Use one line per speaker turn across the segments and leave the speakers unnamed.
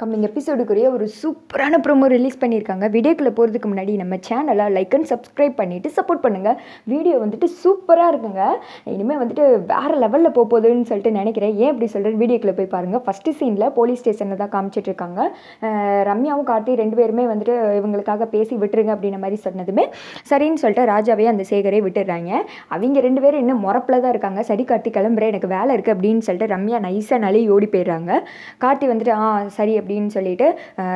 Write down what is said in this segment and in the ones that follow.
Coming எபிசோடுக்குரிய ஒரு சூப்பரான promo release பண்ணியிருக்காங்க. வீடியோக்குள்ளே போகிறதுக்கு முன்னாடி நம்ம சேனலை லைக் அண்ட் சப்ஸ்கிரைப் பண்ணிவிட்டு சப்போர்ட் பண்ணுங்கள் வீடியோ வந்துட்டு சூப்பராக இருக்குங்க. இனிமேல் வந்துட்டு வேறு லெவலில் போக போகுதுன்னு சொல்லிட்டு நினைக்கிறேன். ஏன் இப்படி சொல்கிறேன் வீடியோக்குள்ளே போய் பாருங்கள் ஃபஸ்ட்டு சீனில் போலீஸ் ஸ்டேஷனில் தான் காமிச்சிட்ருக்காங்க ரம்யாவும் கார்த்தி ரெண்டு பேருமே வந்துட்டு இவங்களுக்காக பேசி விட்டுருங்க அப்படின்ற மாதிரி சொன்னதுமே சரின்னு சொல்லிட்டு ராஜாவே அந்த சேகரே விட்டுடுறாங்க. அவங்க ரெண்டு பேரும் இன்னும் முறப்பில் தான் இருக்காங்க. சரி கார்த்தி கிளம்புறேன் எனக்கு வேலை இருக்குது அப்படின்னு சொல்லிட்டு ரம்யா நைஸாக நலி ஓடி போயிடுறாங்க. கார்த்தி வந்துட்டு ஆ சரி அப்படின்னு சொல்லிட்டு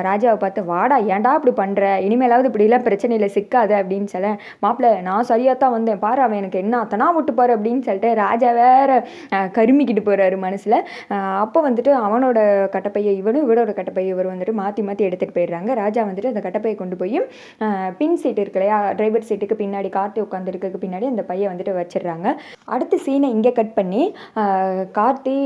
ராஜாவை பார்த்து வாடா ஏன்டா இப்படி பண்ணுற இனிமேலாவது இப்படிலாம் பிரச்சனையில் சிக்காத அப்படின்னு சொல்ல மாப்பிள்ள நான் சரியாக தான் வந்தேன். பாரு அவன் எனக்கு என்ன அத்தனா விட்டு பாரு அப்படின்னு சொல்லிட்டு ராஜா வேற கருமிக்கிட்டு போகிறாரு மனசில். அப்போ வந்துட்டு அவனோட கட்டப்பையை இவனும் இவனோட கட்டப்பையை இவர் வந்துட்டு மாற்றி மாற்றி எடுத்துகிட்டு போயிடுறாங்க. ராஜா வந்துட்டு அந்த கட்டப்பையை கொண்டு போய் பின் சீட் இருக்கு இல்லையா? டிரைவர் சீட்டுக்கு பின்னாடி கார்த்தி உட்காந்துருக்கு பின்னாடி அந்த பையன் வந்துட்டு வச்சிடுறாங்க. அடுத்த சீனை இங்கே கட் பண்ணி கார்த்தி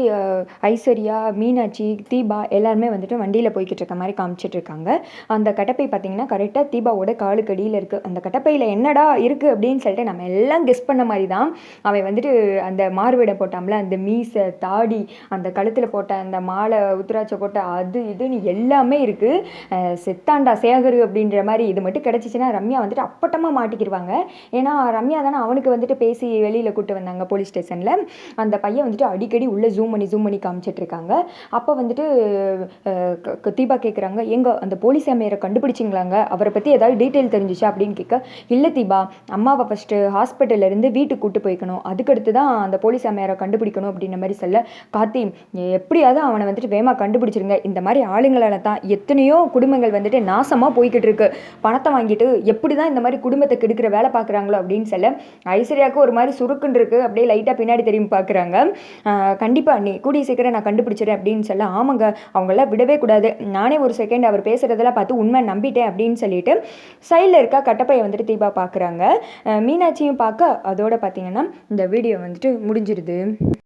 ஐஸ்வர்யா மீனாட்சி தீபா எல்லாருமே வந்துட்டு வண்டியில் போய்கிட்டு இருக்க மாதிரி காமிச்சிட்டு இருக்காங்க. அந்த கட்டப்பை பார்த்தீங்கன்னா கரெக்டாக தீபாவோட காலுக்கு அடியில் இருக்குது அந்த கட்டப்பையில் என்னடா இருக்குது அப்படின்னு சொல்லிட்டு நம்ம எல்லாம் கெஸ் பண்ண மாதிரி தான் அவன் வந்துட்டு அந்த மார்வேடை போட்டாமல அந்த மீசை தாடி அந்த கழுத்தில் போட்ட அந்த மாலை உத்திராட்சை போட்ட அது இதுன்னு எல்லாமே இருக்குது செத்தாண்டா சேகர் அப்படின்ற மாதிரி இது மட்டும் கிடச்சிச்சின்னா ரம்யா வந்துட்டு அப்பட்டமாக மாட்டிக்கிடுவாங்க ஏன்னா ரம்யா தானே அவனுக்கு வந்துட்டு பேசி வெளியில் கூட்டு வந்தாங்க போலீஸ் ஸ்டேஷனில் அந்த பையன் வந்துட்டு அடிக்கடி உள்ளே ஜூம் பண்ணி ஜூம் பண்ணி காமிச்சிட்ருக்காங்க அப்போ வந்துட்டு தீபா கேட்குறாங்க எங்கே அந்த போலீஸ் அம்மையரை கண்டுபிடிச்சிங்களாங்க? அவரை பற்றி ஏதாவது டீட்டெயில் தெரிஞ்சிச்சு? அப்படின்னு கேட்க இல்லை தீபா அம்மாவை ஃபஸ்ட்டு ஹாஸ்பிட்டல்லேருந்து வீட்டுக்கு கூட்டு போய்க்கணும். அதுக்கடுத்து தான் அந்த போலீஸ் அம்மையரை கண்டுபிடிக்கணும் அப்படின்ற மாதிரி சொல்ல கார்த்தி எப்படியாவது அவனை வந்துட்டு வேமா கண்டுபிடிச்சிருங்க. இந்த மாதிரி ஆளுங்களால தான் எத்தனையோ குடும்பங்கள் வந்துட்டு நாசமாக போய்கிட்டு இருக்கு. பணத்தை வாங்கிட்டு எப்படி தான் இந்த மாதிரி குடும்பத்தை கெடுக்கிற வேலை பார்க்குறாங்களோ அப்படின்னு சொல்ல ஐஸ்வர்யாவுக்கு ஒரு மாதிரி சுருக்குன்னு இருக்குது அப்படியே லைட்டாக பின்னாடி தெரியும் பார்க்குறாங்க கண்டிப்பாக நீ கூடிய சீக்கிரம் நான் கண்டுபிடிச்சிடுறேன் அப்படின்னு சொல்ல ஆமாங்க அவங்களாம் விடவே கூடாது நானே ஒரு செகண்ட் அவர் பேசுகிறதெல்லாம் பார்த்து உண்மை நம்பிட்டேன் அப்படின்னு சொல்லிட்டு சைடில் இருக்க கட்டப்பையை வந்துட்டு தீபா பார்க்குறாங்க மீனாட்சியும் பார்க்க அதோட பார்த்தீங்கன்னா இந்த வீடியோ வந்துட்டு முடிஞ்சிருது.